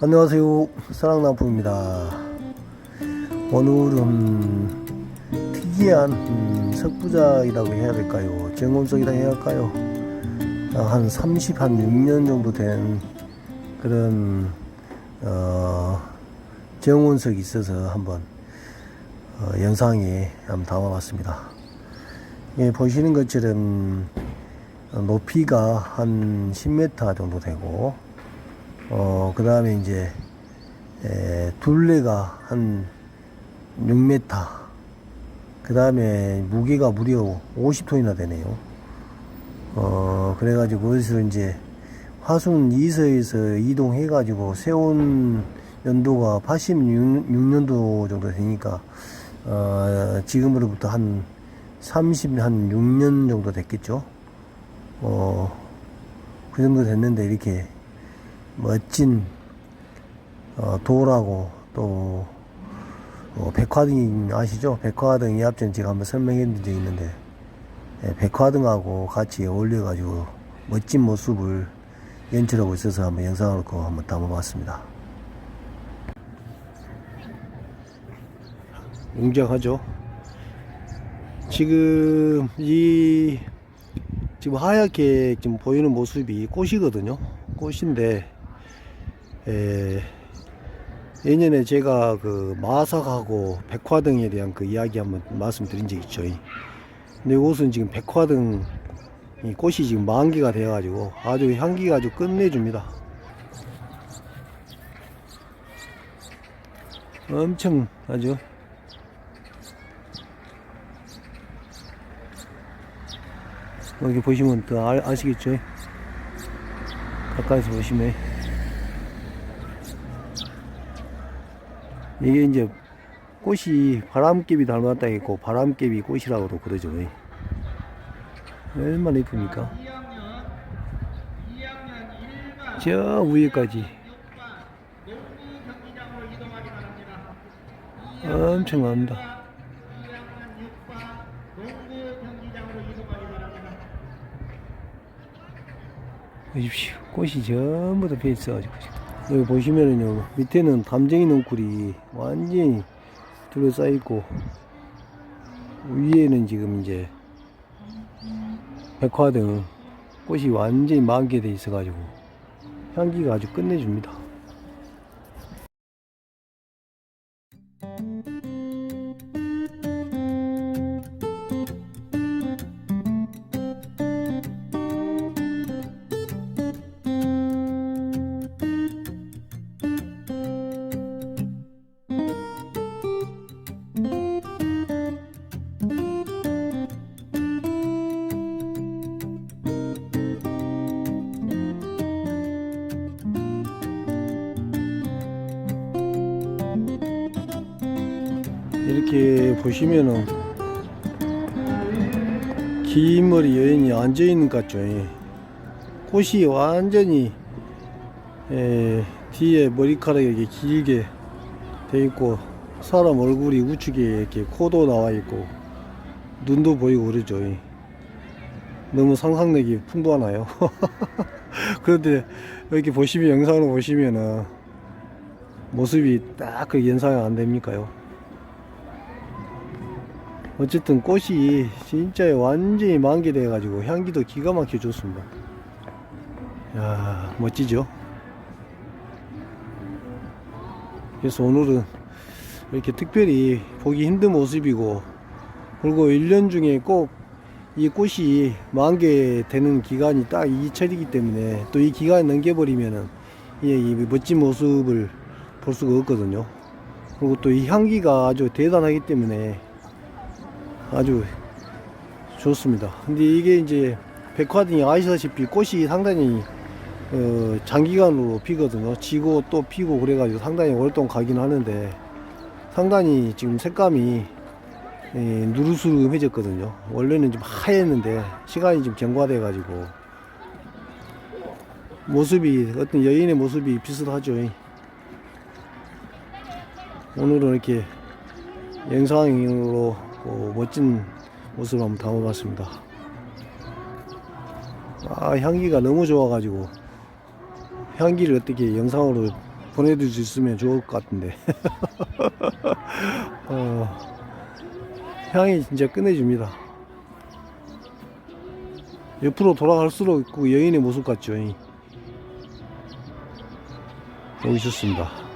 안녕하세요. 사랑남풍입니다. 오늘은 특이한 음, 석부작이라고 해야 될까요? 정원석이라고 해야 할까요? 아, 한 30, 한 6년 정도 된 그런 어, 정원석이 있어서 한번 어, 영상에 한번 담아봤습니다. 예, 보시는 것처럼 어, 높이가 한 10m 정도 되고 어, 그 다음에 이제, 에, 둘레가 한 6m. 그 다음에 무게가 무려 50톤이나 되네요. 어, 그래가지고 거기서 이제 화순 2서에서 이동해가지고 세운 연도가 86년도 정도 되니까, 어, 지금으로부터 한 30, 한 6년 정도 됐겠죠. 어, 그 정도 됐는데 이렇게 멋진 어, 돌하고 또 어, 백화등 아시죠? 백화등 이 앞전 제가 한번 드린 적이 있는데 예, 백화등하고 같이 어울려 가지고 멋진 모습을 연출하고 있어서 한번 영상을 그 한번 담아봤습니다. 웅장하죠? 지금 이 지금 하얗게 지금 보이는 모습이 꽃이거든요. 꽃인데 에, 예전에 제가 그 마삭하고 백화등에 대한 그 이야기 한번 말씀드린 적 있죠. 근데 이곳은 지금 백화등 이 꽃이 지금 만개가 되어가지고 아주 향기가 아주 끝내줍니다. 엄청 아주 여기 보시면 또 아, 아시겠죠? 가까이서 보시면 이게 이제 꽃이 바람개비 닮았다 했고 바람개비 꽃이라고도 그러죠. 얼마나 이쁩니까? 저 위에까지 엄청 나옵니다. 보십시오. 꽃이 전부 다 피어 있어가지고. 여기 보시면은요, 밑에는 담쟁이 넝쿨이 완전히 둘러싸여 있고, 위에는 지금 이제 백화등 꽃이 완전히 만개돼 있어 가지고, 향기가 아주 끝내줍니다. 이렇게 보시면은 긴 머리 여인이 앉아 있는 것 같죠. 예. 꽃이 완전히 에, 뒤에 머리카락이 이렇게 길게 돼 있고 사람 얼굴이 우측에 이렇게 코도 나와 있고 눈도 보이고 그러죠. 예. 너무 상상력이 풍부하나요? 그런데 이렇게 보시면 영상을 보시면은 모습이 딱 그 연상이 안 됩니까요? 어쨌든 꽃이 진짜 완전히 만개돼 가지고 향기도 기가 막혀 좋습니다. 야 멋지죠? 그래서 오늘은 이렇게 특별히 보기 힘든 모습이고 그리고 1년 중에 꼭 이 꽃이 만개되는 기간이 딱 이 철이기 때문에 또 이 기간이 넘겨버리면은 이, 이 멋진 모습을 볼 수가 없거든요. 그리고 또 이 향기가 아주 대단하기 때문에 아주 좋습니다. 근데 이게 이제 백화등이 아시다시피 꽃이 상당히 어, 장기간으로 피거든요. 지고 또 피고 그래가지고 상당히 오랫동안 가긴 하는데 상당히 지금 색감이 예, 누르스름해졌거든요. 원래는 좀 하였는데 시간이 좀 경과돼가지고 모습이 어떤 여인의 모습이 비슷하죠. 오늘은 이렇게 영상으로 어, 멋진 모습을 한번 담아봤습니다. 아 향기가 너무 좋아가지고 향기를 어떻게 영상으로 보내줄 수 있으면 좋을 것 같은데. 어, 향이 진짜 끝내줍니다. 옆으로 돌아갈수록 그 여인의 모습 같죠. 멋있었습니다.